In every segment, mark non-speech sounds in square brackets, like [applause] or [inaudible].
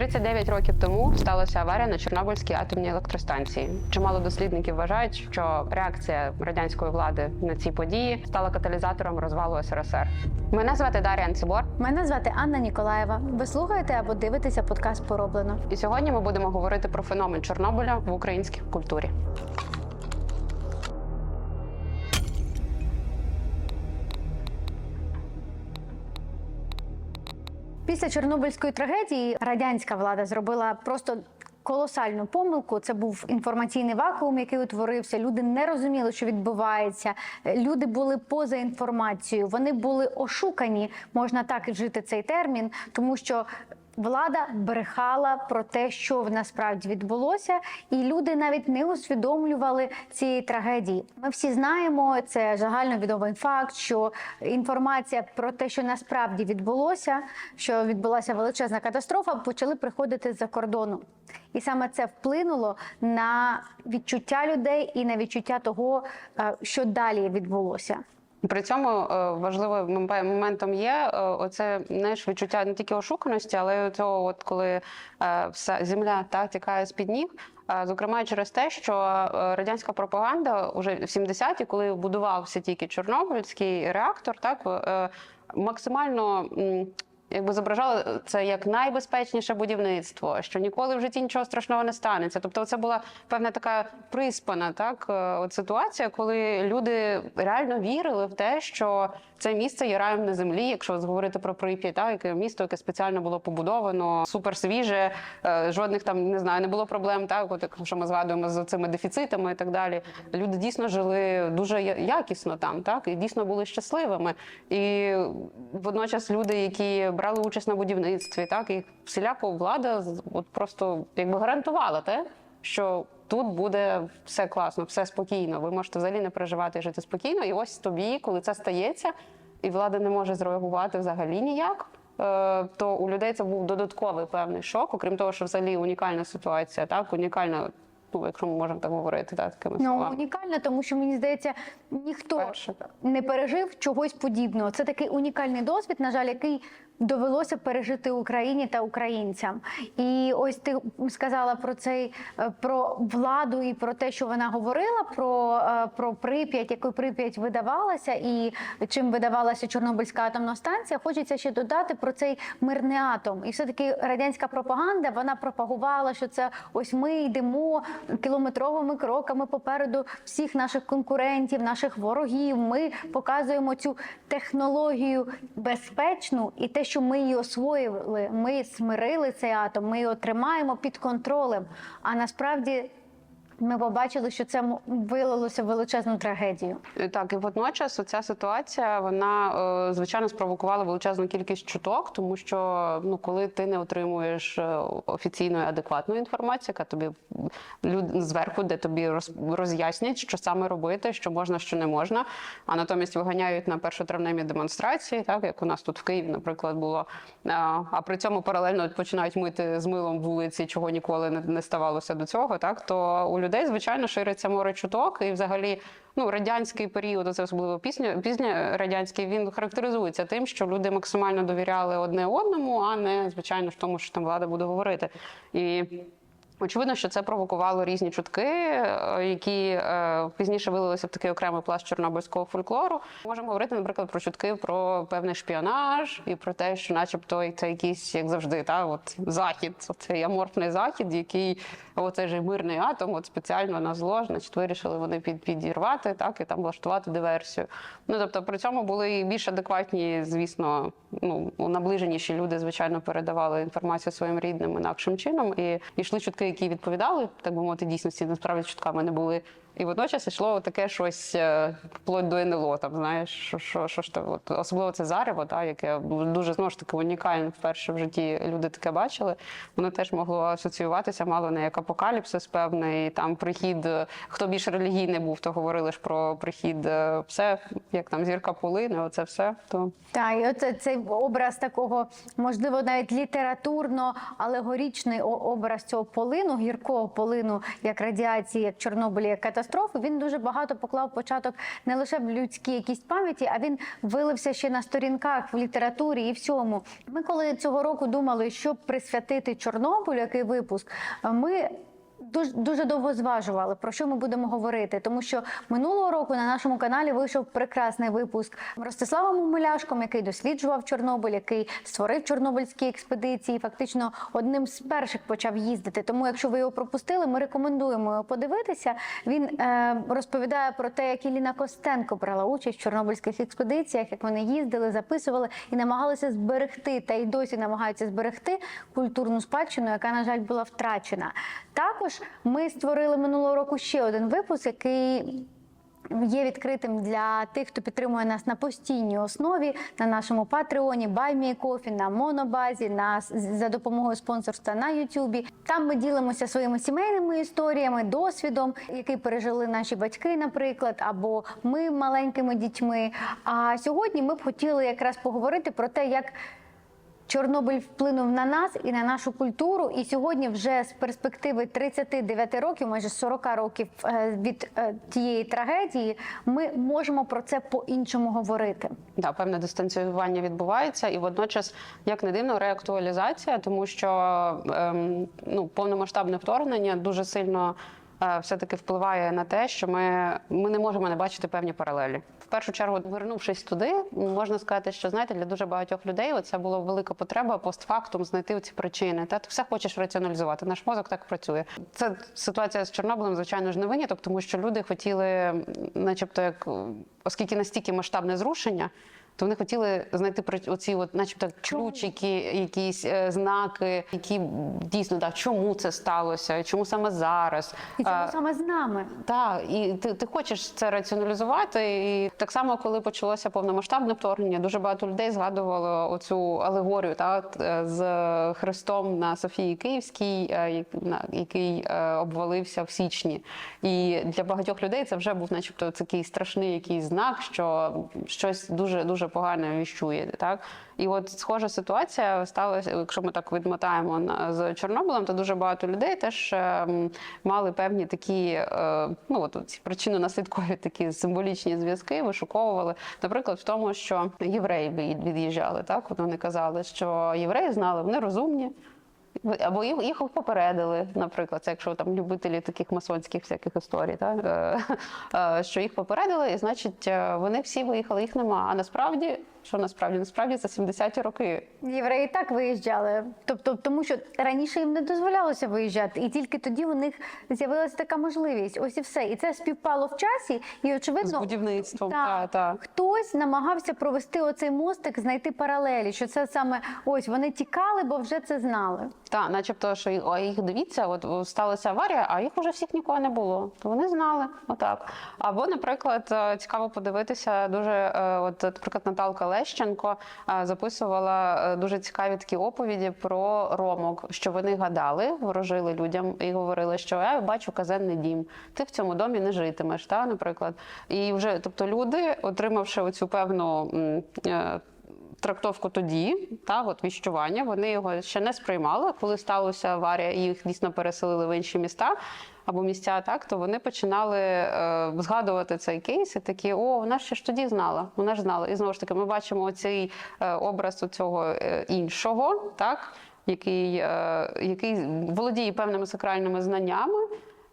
39 років тому сталася аварія на Чорнобильській атомній електростанції. Чимало дослідників вважають, що реакція радянської влади на ці події стала каталізатором розвалу СРСР. Мене звати Дар'я Анцибор, Мене звати Анна Ніколаєва. Ви слухаєте або дивитеся подкаст Пороблено. і сьогодні ми будемо говорити про феномен Чорнобиля в українській культурі. Після Чорнобильської трагедії радянська влада зробила просто. Колосальну помилку це був інформаційний вакуум, який утворився. Люди не розуміли, що відбувається. Люди були поза інформацією. Вони були ошукані, можна так жити цей термін, тому що влада брехала про те, що насправді відбулося, і люди навіть не усвідомлювали цієї трагедії. Ми всі знаємо, це загальновідомий факт, що інформація про те, що насправді відбулося, що відбулася величезна катастрофа, почали приходити з-за кордону. І саме це вплинуло на відчуття людей і на відчуття того, е, що далі відбулося. При цьому е, важливим моментом є е, оце знаєш, відчуття не тільки ошуканості, але й цього, от коли е, вся земля та тікає з під ніг. Зокрема, через те, що радянська пропаганда уже в 70-ті, коли будувався тільки Чорнобильський реактор, так максимально. Якби зображали це як найбезпечніше будівництво, що ніколи в житті нічого страшного не станеться. Тобто, це була певна така приспана так е, от ситуація, коли люди реально вірили в те, що це місце є раєм на землі. Якщо говорити про Прип'ять, так, яке місто, яке спеціально було побудовано, супер свіже, е, жодних там не знаю, не було проблем. Так, от якщо ми згадуємо з цими дефіцитами і так далі. Люди дійсно жили дуже якісно там, так і дійсно були щасливими. І водночас люди, які брали участь на будівництві, так і всіляко влада от просто якби гарантувала те, що тут буде все класно, все спокійно. Ви можете взагалі не переживати і жити спокійно. І ось тобі, коли це стається, і влада не може зреагувати взагалі ніяк. е, То у людей це був додатковий певний шок, окрім того, що взагалі унікальна ситуація, так унікальна, ну якщо ми можемо так говорити, так такими Ну словами. унікально, тому що мені здається, ніхто Перше, не пережив чогось подібного. Це такий унікальний досвід, на жаль, який довелося пережити Україні та українцям. І ось ти сказала про цей е, про владу і про те, що вона говорила про, е, про Прип'ять, якою Прип'ять видавалася, і чим видавалася Чорнобильська атомна станція. Хочеться ще додати про цей мирний атом. І все таки радянська пропаганда вона пропагувала, що це ось ми йдемо кілометровими кроками попереду всіх наших конкурентів, наших ворогів. Ми показуємо цю технологію безпечну і те, що ми її освоїли, ми смирили цей атом, ми його тримаємо під контролем. А насправді ми побачили, що це вилилося в величезну трагедію. Е, Так, і водночас ця ситуація вона е, звичайно спровокувала величезну кількість чуток, тому що ну коли ти не отримуєш е, офіційної адекватної інформації, яка тобі люд зверху, де тобі роз- роз'яснять, що саме робити, що можна, що не можна. А натомість виганяють на першотравневі демонстрації, так як у нас тут в Києві, наприклад, було. А, при цьому паралельно починають мити з милом вулиці, чого ніколи не ставалося до цього. Так то у людей, звичайно, шириться море чуток, і взагалі. Ну, радянський період, це особливо пісня, пізня радянський, він характеризується тим, що люди максимально довіряли одне одному, а не звичайно ж тому, що там влада буде говорити. І Очевидно, що це провокувало різні чутки, е, які е, пізніше вилилися в такий окремий пласт чорнобильського фольклору. Можемо говорити, наприклад, про чутки про певний шпіонаж і про те, що, начебто, це якийсь, як завжди, та от захід, цей аморфний захід, який оцей же мирний атом, от спеціально на зло, значить, вирішили вони під, підірвати, так і там влаштувати диверсію. Ну тобто, при цьому були більш адекватні, звісно, ну наближеніші люди, звичайно, передавали інформацію своїм рідним інакшим чином. І йшли чутки, які відповідали, так би мовити, дійсності насправді чутками не були. І водночас йшло таке щось е, вплоть до НЛО. Там знаєш, що, що, що ж то, от, особливо це зарево, та, яке дуже знову ж таки унікальне вперше в житті люди таке бачили. Воно теж могло асоціюватися мало не як апокаліпсис певний, там прихід. е, Хто більш релігійний був, то говорили ж про прихід е, все, як там зірка полине, оце все. То Так, і оце цей образ такого, можливо, навіть літературно алегорічний образ цього полину, гіркого полину, як радіації, як Чорнобилі, як катастрофи, катастрофи він дуже багато поклав початок не лише в людській якійсь пам'яті, а він вилився ще на сторінках в літературі і всьому. Ми, коли цього року думали, щоб присвятити Чорнобилю, який випуск, ми. Дуже дуже довго зважували про що ми будемо говорити, тому що минулого року на нашому каналі вийшов прекрасний випуск Ростиславом Умиляшком, який досліджував Чорнобиль, який створив чорнобильські експедиції. Фактично одним з перших почав їздити. Тому, якщо ви його пропустили, ми рекомендуємо його подивитися. Він е, розповідає про те, як Іліна Костенко брала участь в чорнобильських експедиціях, як вони їздили, записували і намагалися зберегти, та й досі намагаються зберегти культурну спадщину, яка на жаль була втрачена. Також ми створили минулого року ще один випуск, який є відкритим для тих, хто підтримує нас на постійній основі на нашому Патреоні, Баймі.Кофі, на Монобазі, на за допомогою спонсорства на Ютубі. Там ми ділимося своїми сімейними історіями, досвідом, який пережили наші батьки, наприклад, або ми маленькими дітьми. А сьогодні ми б хотіли якраз поговорити про те, як Чорнобиль вплинув на нас і на нашу культуру. І сьогодні, вже з перспективи 39 років, майже 40 років е, від е, тієї трагедії, ми можемо про це по-іншому говорити. Да, певне дистанціювання відбувається, і водночас, як не дивно, реактуалізація, тому що ем, ну, повномасштабне вторгнення дуже сильно е, все-таки впливає на те, що ми, ми не можемо не бачити певні паралелі. Першу чергу, вернувшись туди, можна сказати, що знаєте, для дуже багатьох людей це була велика потреба постфактум знайти ці причини. Та ти все хочеш раціоналізувати. Наш мозок так працює. Це ситуація з Чорнобилем, звичайно ж, не виняток, тому що люди хотіли, начебто, як оскільки настільки масштабне зрушення. То вони хотіли знайти при- оці, от, начебто, ключики, якісь е, знаки, які дійсно так, чому це сталося, чому саме зараз. І чому А, саме з нами? так, і ти, ти хочеш це раціоналізувати. І так само, коли почалося повномасштабне вторгнення, дуже багато людей згадувало оцю алегорію та, е, з Христом на Софії Київській, е, який обвалився в січні. І для багатьох людей це вже був, начебто, такий страшний якийсь знак, що щось дуже дуже погане віщує. Так і от схожа ситуація сталася, якщо ми так відмотаємо з Чорнобилем, то дуже багато людей теж ем, мали певні такі, е, ну от ці причинно-наслідкові такі символічні зв'язки, вишуковували. Наприклад, в тому, що євреї від'їжджали, так от вони казали, що євреї знали, вони розумні. Або їх, їх попередили, наприклад, це якщо там любителі таких масонських всяких історій, так? е, е, що їх попередили, і значить е, вони всі виїхали, їх нема. А насправді, що насправді? Насправді це 70-ті роки. Євреї так виїжджали, тобто тому, що раніше їм не дозволялося виїжджати, і тільки тоді у них з'явилася така можливість. Ось і все. І це співпало в часі, і З будівництвом. Так. Та, та. Хтось намагався провести оцей мостик, знайти паралелі, що це саме ось вони тікали, бо вже це знали. Так, начебто, що їх- їх дивіться, от сталася аварія, а їх уже всіх нікого не було. То вони знали, отак. Або, наприклад, е, цікаво подивитися дуже, е, от, наприклад, Наталка Лещенко е, записувала е, дуже цікаві такі оповіді про ромок, що вони гадали, ворожили людям і говорили, що я бачу казенний дім, ти в цьому домі не житимеш, та, наприклад. І вже, тобто, люди, отримавши оцю певну. е, трактовку тоді, та от віщування, вони його ще не сприймали. Коли сталася аварія, і їх дійсно переселили в інші міста або місця, так то вони починали е, згадувати цей кейс і такі: о, вона ще ж тоді знала. Вона ж знала. І знову ж таки, ми бачимо цей е, образ цього іншого, так який, е, який володіє певними сакральними знаннями.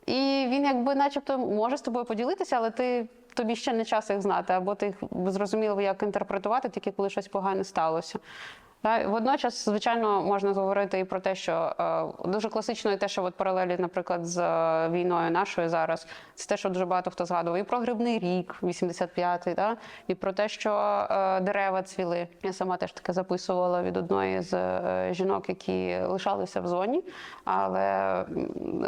І він, якби, начебто, може з тобою поділитися, але ти тобі ще не час їх знати, або ти їх зрозуміло, як інтерпретувати, тільки коли щось погане сталося. Та, Водночас, звичайно, можна говорити і про те, що е, дуже класично і те, що от паралелі, наприклад, з е, війною нашою зараз, це те, що дуже багато хто згадував, і про грибний рік, 85-й, да? і про те, що е, дерева цвіли. Я сама теж таке записувала від одної з жінок, які лишалися в зоні, але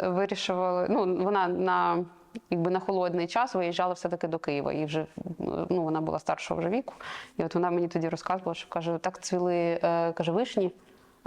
вирішували, ну, вона на якби на холодний час виїжджала все-таки до Києва. І вже ну, вона була старшого вже віку. І от вона мені тоді розказувала, що каже, так цвіли е, каже, вишні.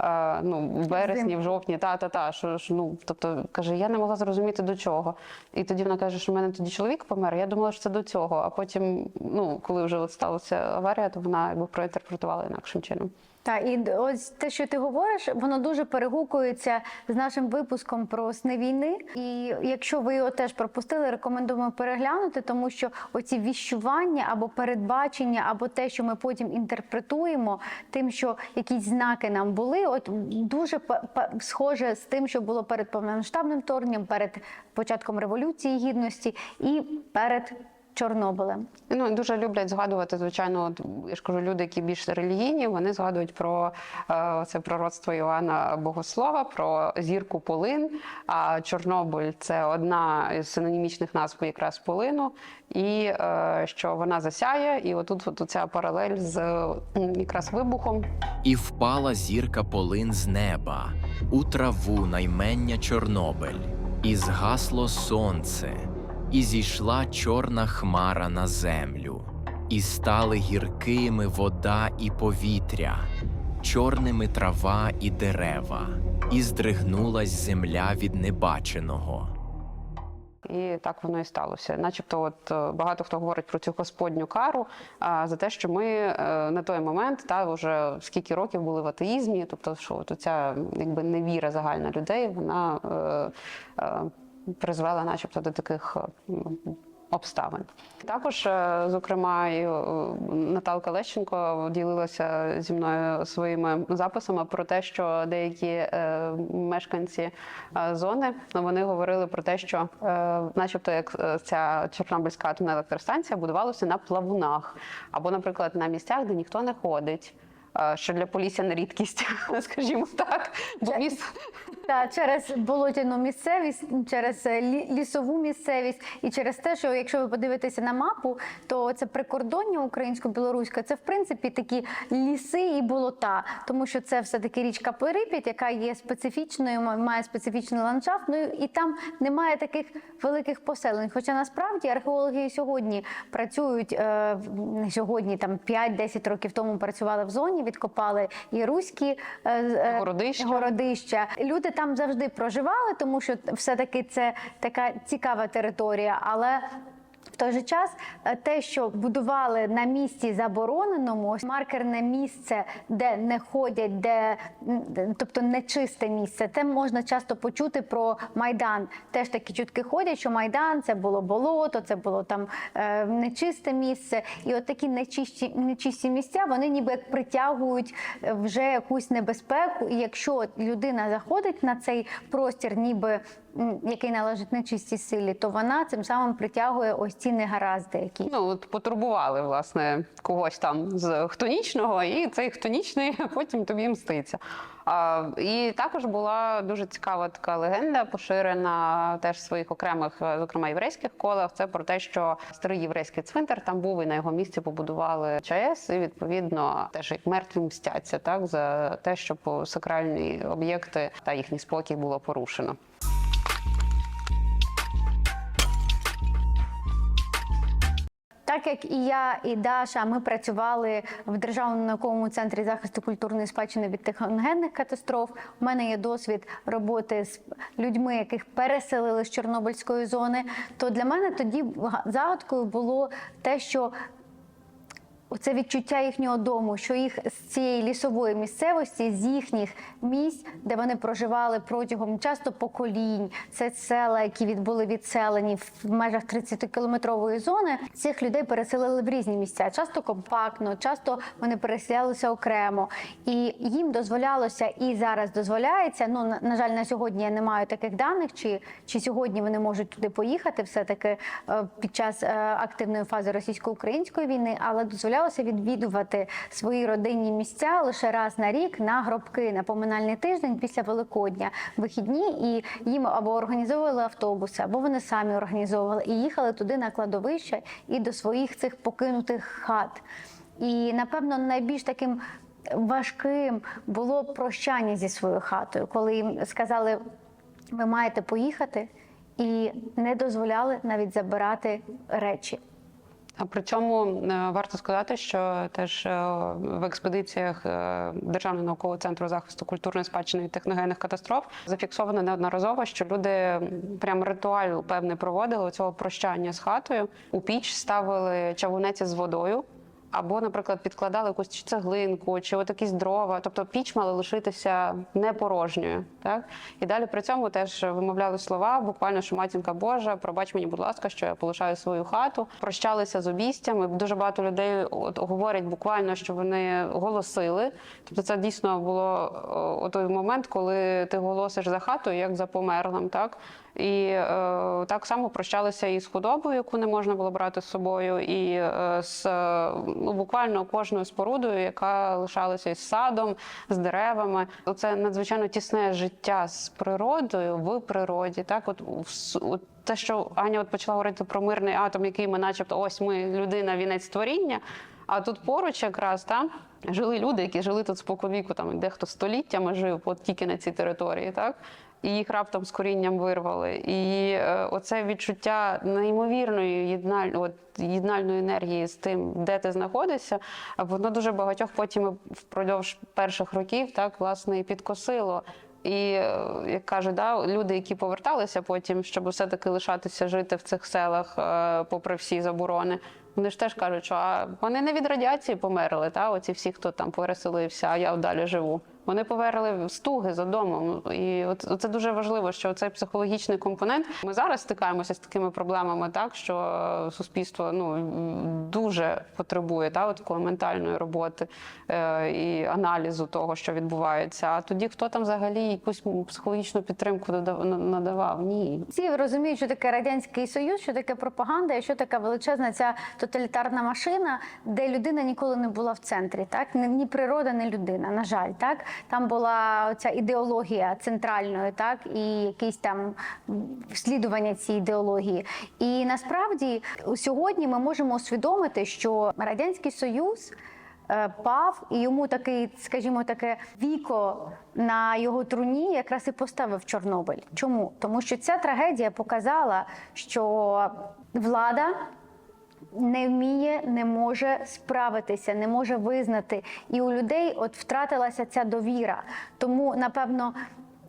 е, Ну, в вересні, в жовтні, та, та, та, що, що, ну, тобто, каже, я не могла зрозуміти до чого. І тоді вона каже, що в мене тоді чоловік помер. Я думала, що це до цього. А потім, ну, коли вже от сталася аварія, то вона якби проінтерпретувала інакшим чином. Так, і ось те, що ти говориш, воно дуже перегукується з нашим випуском про сни війни. І якщо ви його теж пропустили, рекомендуємо переглянути, тому що оці віщування або передбачення, або те, що ми потім інтерпретуємо, тим, що якісь знаки нам були, от дуже схоже з тим, що було перед повномасштабним вторгненням, перед початком революції гідності і перед Чорнобилем. Ну, дуже люблять згадувати, звичайно, от, я ж кажу, люди, які більш релігійні, вони згадують про е, це пророцтво Іоанна Богослова, про зірку Полин. А Чорнобиль це одна із синонімічних назв якраз полину, і е, що вона засяє. І отут от ця паралель з якраз вибухом. І впала зірка полин з неба, у траву наймення Чорнобиль, і згасло сонце, і зійшла чорна хмара на землю, і стали гіркими вода і повітря, чорними трава і дерева, і здригнулась земля від небаченого. І так воно і сталося. Начебто, от е, багато хто говорить про цю господню кару а, за те, що ми е, на той момент та вже скільки років були в атеїзмі, тобто, що от ця якби невіра загальна людей, вона е, е, призвела, начебто, до таких. е, Обставин також, е, зокрема, е, Наталка Лещенко ділилася зі мною своїми записами про те, що деякі мешканці зони вони говорили про те, що, начебто, як ця Чорнобильська атомна електростанція будувалася на плавунах, або, наприклад, на місцях, де ніхто не ходить. Що для полісся не рідкість, [laughs] скажімо так, бо міст Та через болотяну місцевість, через е, лі- лісову місцевість, і через те, що якщо ви подивитеся на мапу, то це прикордоння українсько-білоруське, це в принципі такі ліси і болота, тому що це все таки річка Прип'ять, яка є специфічною, ма- має специфічний ландшафт. Ну і там немає таких великих поселень. Хоча насправді археологи і сьогодні працюють е, сьогодні, там 5-10 років тому працювали в зоні, відкопали і руські е, е, Городища. городища. Люди там завжди проживали, тому що все-таки це така цікава територія, але. В той же час е, те, що будували на місці забороненому, маркерне місце, де не ходять, де тобто нечисте місце, те можна часто почути про майдан. Теж такі чутки ходять, що майдан це було болото, це було там е, нечисте місце. І от такі нечисті, нечисті місця вони ніби як притягують е, вже якусь небезпеку. І якщо людина заходить на цей простір, ніби який належить нечистій силі, то вона цим самим притягує ось ці негаразди, які Ну, от потурбували, власне, когось там з хтонічного, і цей хтонічний [laughs] потім тобі мститься. А, і також була дуже цікава така легенда, поширена теж в своїх окремих, е, зокрема єврейських колах. Це про те, що старий єврейський цвинтар там був і на його місці побудували ЧАЕС, і відповідно теж як мертві мстяться, так за те, щоб сакральні об'єкти та їхній спокій було порушено. Так як і я, і Даша, ми працювали в Державному науковому центрі захисту культурної спадщини від техногенних катастроф. У мене є досвід роботи з людьми, яких переселили з Чорнобильської зони. То для мене тоді загадкою було те, що Оце відчуття їхнього дому, що їх з цієї лісової місцевості, з їхніх місць, де вони проживали протягом часто поколінь, це села, які були відселені в межах 30-кілометрової зони. Цих людей переселили в різні місця, часто компактно, часто вони переселялися окремо, і їм дозволялося і зараз дозволяється. Ну на, жаль, на сьогодні я не маю таких даних, чи, чи сьогодні вони можуть туди поїхати, все таки під час е, активної фази російсько-української війни, але дозволялося відвідувати свої родинні місця лише раз на рік на гробки на поминальний тиждень після Великодня, вихідні, і їм або організовували автобуси, або вони самі організовували і їхали туди на кладовище і до своїх цих покинутих хат. І напевно найбільш таким важким було прощання зі своєю хатою, коли їм сказали, ви маєте поїхати, і не дозволяли навіть забирати речі. А при цьому е, варто сказати, що теж е, в експедиціях е, Державного наукового центру захисту культурної спадщини і техногенних катастроф зафіксовано неодноразово, що люди прям ритуал певний проводили цього прощання з хатою. У піч ставили чавунець з водою. Або, наприклад, підкладали якусь чи цеглинку, чи от якісь дрова. Тобто піч мала лишитися не порожньою. Так? І далі при цьому теж вимовляли слова, буквально, що матінка Божа, пробач мені, будь ласка, що я полишаю свою хату. Прощалися з обійстями. Дуже багато людей от, говорять буквально, що вони голосили. Тобто це дійсно було о, той момент, коли ти голосиш за хатою, як за померлим. Так? І е, так само прощалися і з худобою, яку не можна було брати з собою, і е, з буквально кожною спорудою, яка лишалася із садом, з деревами. Це надзвичайно тісне життя з природою в природі. Так, от, от те, що Аня от почала говорити про мирний атом, який ми, начебто, ось ми людина, вінець створіння. А тут поруч якраз там жили люди, які жили тут споконвіку, там дехто століттями жив, от тільки на цій території, так і їх раптом з корінням вирвали. І е, оце відчуття неймовірної єдналь... от, єднальної енергії з тим, де ти знаходишся, воно дуже багатьох потім впродовж перших років так власне і підкосило. І е, як кажуть, да, люди, які поверталися потім, щоб все-таки лишатися жити в цих селах, е, попри всі заборони. Вони ж теж кажуть, що а вони не від радіації померли, та оці всі, хто там переселився, а я далі живу. Вони поверили в стуги за домом. І от це дуже важливо, що цей психологічний компонент. Ми зараз стикаємося з такими проблемами, так що суспільство ну дуже потребує та от такої ментальної роботи е, і аналізу того, що відбувається. А тоді хто там взагалі якусь психологічну підтримку надавав? Ні. Всі розуміють, що таке радянський союз, що таке пропаганда, і що така величезна ця тоталітарна машина, де людина ніколи не була в центрі. Так ні природа, ні людина. На жаль, так там була ця ідеологія центральної, так і якісь там слідування цієї ідеології. І насправді сьогодні ми можемо усвідомити, що радянський союз. е, Пав і йому такий, скажімо, таке віко на його труні якраз і поставив Чорнобиль. Чому? Тому що ця трагедія показала, що влада не вміє, не може справитися, не може визнати. І у людей от втратилася ця довіра. Тому, напевно,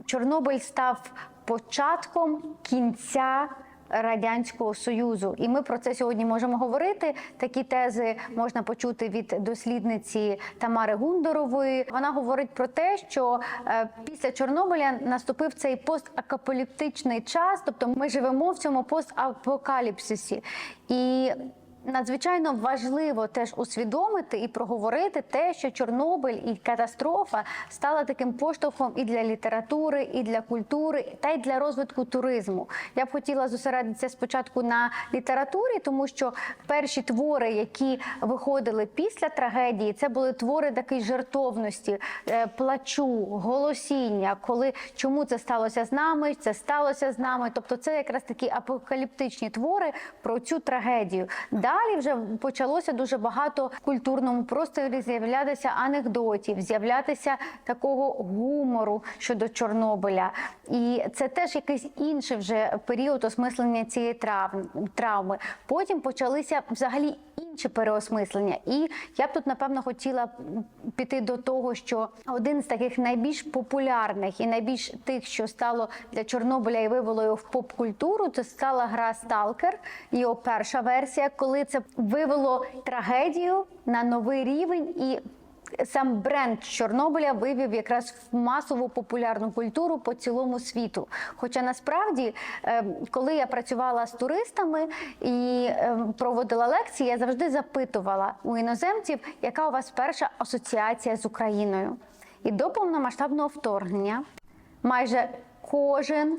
Чорнобиль став початком кінця. Радянського союзу, і ми про це сьогодні можемо говорити. Такі тези можна почути від дослідниці Тамари Гундорової. Вона говорить про те, що е, після Чорнобиля наступив цей постапокаліптичний час, тобто ми живемо в цьому постапокаліпсисі. І Надзвичайно важливо теж усвідомити і проговорити те, що Чорнобиль і катастрофа стала таким поштовхом і для літератури, і для культури, та й для розвитку туризму. Я б хотіла зосередитися спочатку на літературі, тому що перші твори, які виходили після трагедії, це були твори такої жертовності, е, плачу, голосіння, коли чому це сталося з нами, це сталося з нами. Тобто, це якраз такі апокаліптичні твори про цю трагедію. Далі вже почалося дуже багато в культурному просторі з'являтися анекдотів, з'являтися такого гумору щодо Чорнобиля. І це теж якийсь інший вже період осмислення цієї трав- травми. Потім почалися взагалі інші переосмислення. І я б тут напевно хотіла піти до того, що один з таких найбільш популярних і найбільш тих, що стало для Чорнобиля і вивело його в поп-культуру, це стала гра Сталкер, його перша версія, коли це вивело трагедію на новий рівень і. Сам бренд Чорнобиля вивів якраз в масову популярну культуру по цілому світу. Хоча насправді, е, коли я працювала з туристами і е, проводила лекції, я завжди запитувала у іноземців, яка у вас перша асоціація з Україною. І до повномасштабного вторгнення майже кожен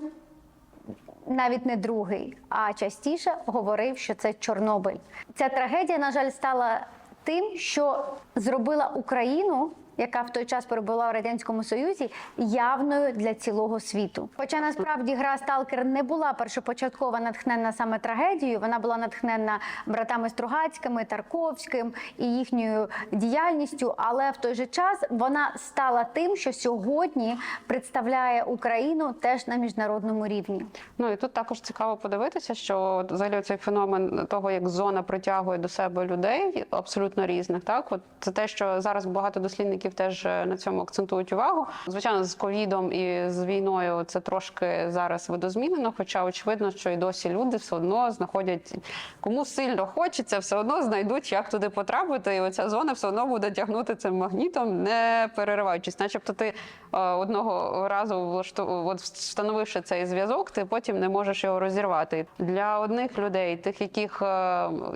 навіть не другий, а частіше говорив, що це Чорнобиль. Ця трагедія, на жаль, стала тим, що зробила Україну. Яка в той час перебула в радянському союзі явною для цілого світу. Хоча насправді гра Сталкер не була першопочатково натхненна саме трагедією, вона була натхненна братами Стругацькими, Тарковським і їхньою діяльністю. Але в той же час вона стала тим, що сьогодні представляє Україну теж на міжнародному рівні. Ну і тут також цікаво подивитися, що взагалі цей феномен того, як зона притягує до себе людей абсолютно різних. Так, от це те, що зараз багато дослідників політиків теж е, на цьому акцентують увагу. Звичайно, з ковідом і з війною це трошки зараз видозмінено. Хоча очевидно, що і досі люди все одно знаходять кому сильно хочеться, все одно знайдуть, як туди потрапити. І оця зона все одно буде тягнути цим магнітом, не перериваючись. Начебто, ти е, одного разу влашту... от встановивши цей зв'язок, ти потім не можеш його розірвати. Для одних людей, тих, яких, е,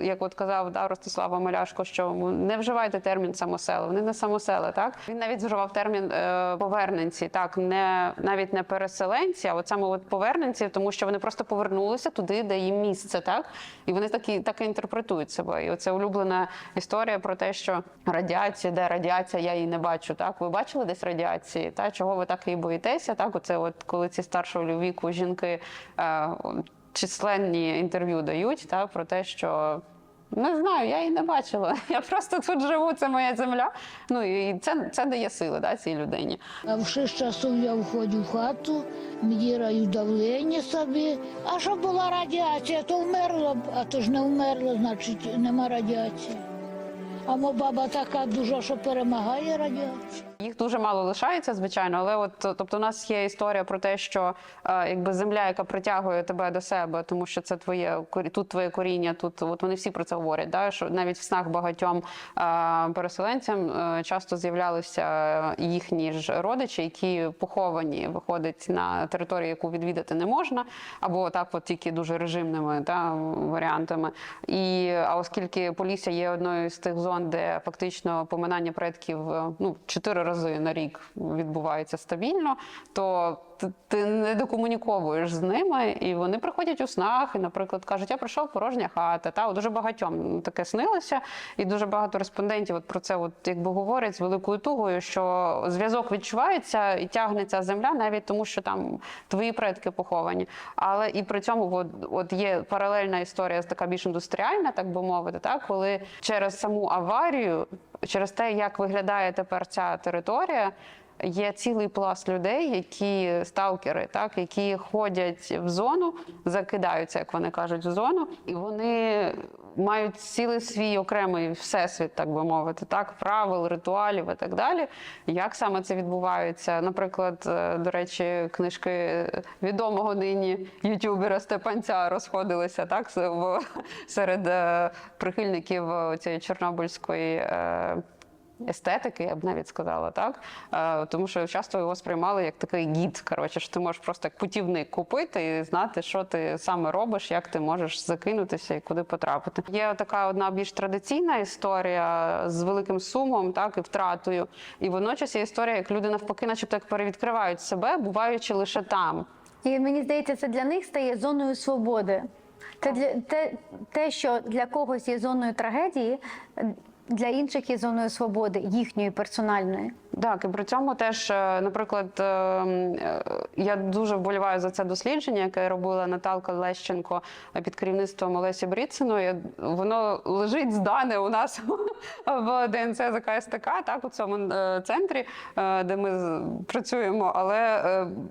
як от казав да, Ростислава Маляшко, що не вживайте термін самосели. Вони не самосели, так він навіть вживав термін е, поверненці, так не навіть не переселенці, а от саме от поверненці, тому що вони просто повернулися туди, де їм місце, так і вони так і так і інтерпретують себе. І оце улюблена історія про те, що радіація, де радіація, я її не бачу. Так, ви бачили десь радіації? Та чого ви так і боїтеся? Так, оце от коли ці старшого віку жінки е, численні інтерв'ю дають, та про те, що. Не знаю, я її не бачила. [laughs] Я просто тут живу, це моя земля. Ну і це, це дає сили да, цій людині. А в 6 часов я входжу в хату, міряю давлення собі. А що була радіація, то вмерла, а то ж не вмерла, значить нема радіації. А мо баба така дуже, що перемагає радіацію. Їх дуже мало лишається, звичайно, але от тобто, у нас є історія про те, що е, якби земля, яка притягує тебе до себе, тому що це твоє тут твоє коріння, тут от вони всі про це говорять. Да? Що навіть в снах багатьом е, переселенцям е, часто з'являлися їхні ж родичі, які поховані, виходить на територію, яку відвідати не можна, або так, от тільки дуже режимними та, варіантами. І а оскільки Полісся є одною з тих зон, де фактично поминання предків ну чотири рази на рік відбувається стабільно, то ти- не докомуніковуєш з ними, і вони приходять у снах, і, наприклад, кажуть, я прийшов порожня хата. Та от дуже багатьом таке снилося, і дуже багато респондентів от про це от якби говорять з великою тугою, що зв'язок відчувається і тягнеться земля, навіть тому, що там твої предки поховані. Але і при цьому от, от є паралельна історія, така більш індустріальна, так би мовити, так коли через саму аварію, через те, як виглядає тепер ця територія. Є цілий пласт людей, які сталкери, так які ходять в зону, закидаються, як вони кажуть, в зону, і вони мають цілий свій окремий всесвіт, так би мовити, так правил, ритуалів і так далі. Як саме це відбувається? Наприклад, е, до речі, книжки відомого нині ютубера Степанця розходилися так серед е, прихильників е, цієї чорнобильської. Естетики, я б навіть сказала, так Е, тому що часто його сприймали як такий гід. Коротше, що ти можеш просто як путівник купити і знати, що ти саме робиш, як ти можеш закинутися і куди потрапити. Є така одна більш традиційна історія з великим сумом, так і втратою. І водночас є історія, як люди навпаки, начебто як перевідкривають себе, буваючи лише там. І мені здається, це для них стає зоною свободи. Це для те, те, що для когось є зоною трагедії, для інших є зоною свободи, їхньої персональної. Так, і при цьому теж, е, наприклад, е, е, я дуже вболіваю за це дослідження, яке робила Наталка Лещенко під керівництвом Олесі Бріциної. Воно лежить здане у нас в ДНЦ ЗКСТК, так у цьому центрі, де ми працюємо. Але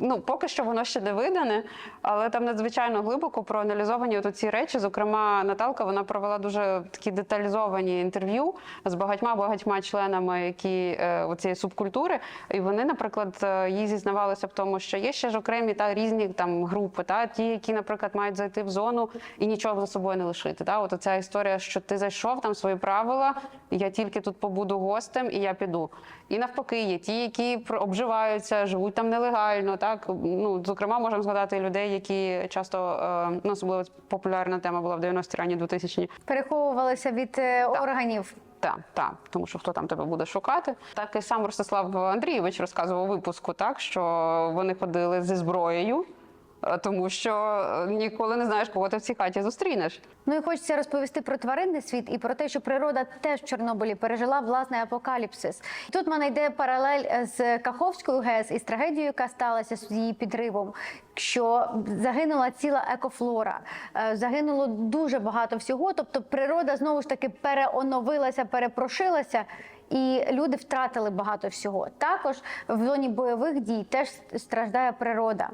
ну поки що воно ще не видане, але там надзвичайно глибоко проаналізовані от ці речі. Зокрема, Наталка вона провела дуже такі деталізовані інтерв'ю з багатьма багатьма членами, які оцієї субкультури, і вони, наприклад, е, їй зізнавалися в тому, що є ще ж окремі та різні там групи, та ті, які, наприклад, мають зайти в зону і нічого за собою не лишити. Та от ця історія, що ти зайшов там свої правила, я тільки тут побуду гостем і я піду. І навпаки, є ті, які обживаються, живуть там нелегально. Так ну зокрема, можемо згадати людей, які часто е, ну особливо популярна тема була в 90-ті ранні 2000-ні, Переховувалися від е, органів. Так, так, тому що хто там тебе буде шукати. Так і сам Ростислав Андрійович розказував у випуску, так що вони ходили зі зброєю, тому що е, ніколи не знаєш, кого ти в цій хаті зустрінеш. Ну і хочеться розповісти про тваринний світ і про те, що природа теж в Чорнобилі пережила власний апокаліпсис. Тут мене йде паралель е, з Каховською ГЕС і з трагедією, яка сталася з її підривом. Що загинула ціла екофлора, е, загинуло дуже багато всього. Тобто, природа знову ж таки переоновилася, перепрошилася. І люди втратили багато всього. Також в зоні бойових дій теж страждає природа.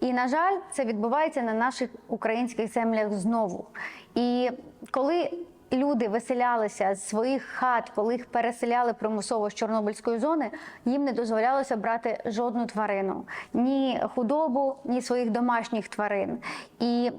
І на жаль, це відбувається на наших українських землях знову. І коли люди виселялися з своїх хат, коли їх переселяли примусово з Чорнобильської зони, їм не дозволялося брати жодну тварину, ні худобу, ні своїх домашніх тварин. І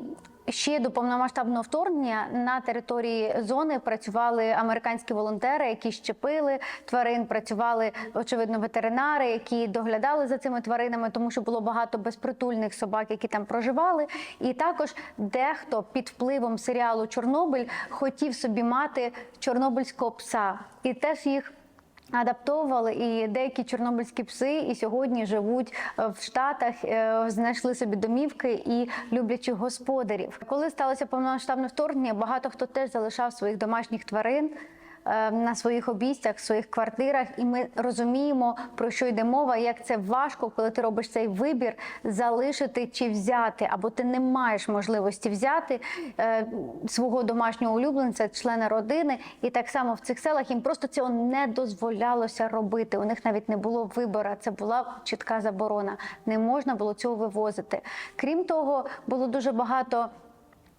Ще до повномасштабного вторгнення на території зони працювали американські волонтери, які щепили тварин. Працювали очевидно ветеринари, які доглядали за цими тваринами, тому що було багато безпритульних собак, які там проживали. І також дехто під впливом серіалу Чорнобиль хотів собі мати чорнобильського пса, і теж їх Адаптовували і деякі чорнобильські пси і сьогодні живуть е, в Штатах, е, знайшли собі домівки і люблячих господарів. Коли сталося повномасштабне вторгнення, багато хто теж залишав своїх домашніх тварин на своїх обійстях, своїх квартирах, і ми розуміємо про що йде мова, як це важко, коли ти робиш цей вибір залишити чи взяти, або ти не маєш можливості взяти е, свого домашнього улюбленця, члена родини, і так само в цих селах їм просто цього не дозволялося робити. У них навіть не було вибору. Це була чітка заборона. Не можна було цього вивозити. Крім того, було дуже багато.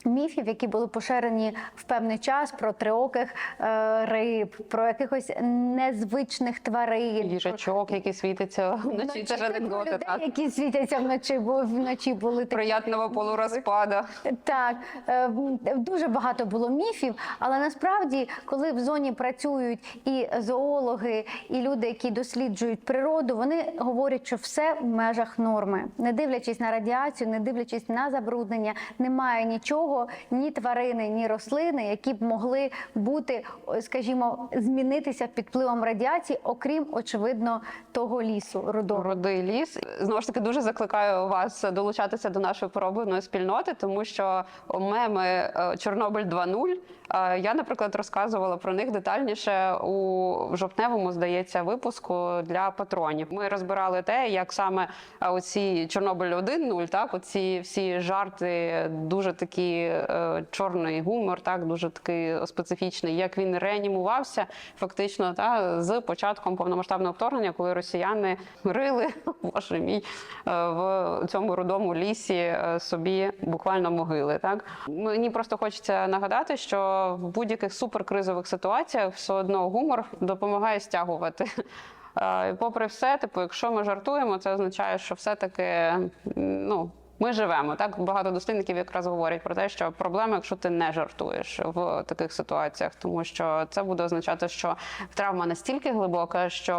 Міфів, які були поширені в певний час про триоких е, риб, про якихось незвичних тварин, Їжачок, який світиться вночі. Це ж анекдоти. людей, Так. які світяться вночі, бо вночі були такі Приятного полурозпада. так, е, дуже багато було міфів, але насправді, коли в зоні працюють і зоологи, і люди, які досліджують природу, вони говорять, що все в межах норми, не дивлячись на радіацію, не дивлячись на забруднення, немає нічого, ні тварини, ні рослини, які б могли бути, скажімо, змінитися під впливом радіації, окрім очевидно того лісу рудого. Родий ліс. Знову ж таки, дуже закликаю вас долучатися до нашої поробленої спільноти, тому що меми е, Чорнобиль 2.0, е, Я, наприклад, розказувала про них детальніше у жовтневому, здається, випуску для патронів. Ми розбирали те, як саме е, оці Чорнобиль 1.0, так, оці всі жарти, дуже такі е, чорний гумор, так дуже такий специфічний, як він реанімувався фактично та з початком повномасштабного вторгнення, коли росіяни рили, [laughs] боже мій, е, в цьому рудому лісі е, собі буквально могили. Так мені просто хочеться нагадати, що в будь-яких суперкризових ситуаціях все одно гумор допомагає стягувати. [laughs] Попри все, типу, якщо ми жартуємо, це означає, що все-таки ну. Ми живемо так. Багато дослідників якраз говорять про те, що проблема, якщо ти не жартуєш в таких ситуаціях, тому що це буде означати, що травма настільки глибока, що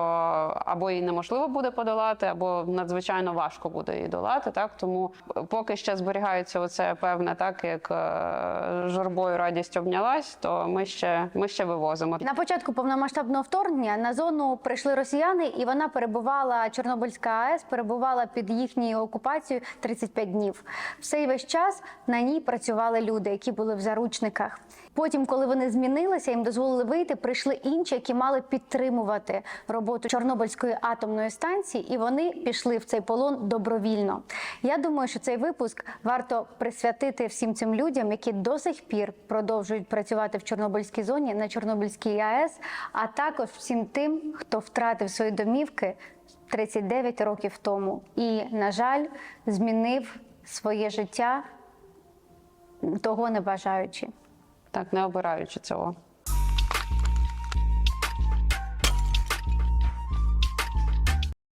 або її неможливо буде подолати, або надзвичайно важко буде її долати. Так тому поки ще зберігається оце певне, так як е, журбою радість обнялась, то ми ще ми ще вивозимо. На початку повномасштабного вторгнення на зону прийшли росіяни, і вона перебувала Чорнобильська АЕС, перебувала під їхньою окупацією 35 днів. В цей весь час на ній працювали люди, які були в заручниках. Потім, коли вони змінилися, їм дозволили вийти, прийшли інші, які мали підтримувати роботу Чорнобильської атомної станції, і вони пішли в цей полон добровільно. Я думаю, що цей випуск варто присвятити всім цим людям, які до сих пір продовжують працювати в Чорнобильській зоні на Чорнобильській АЕС, а також всім тим, хто втратив свої домівки 39 років тому і, на жаль, змінив своє життя того не бажаючи. Так не обираючи цього.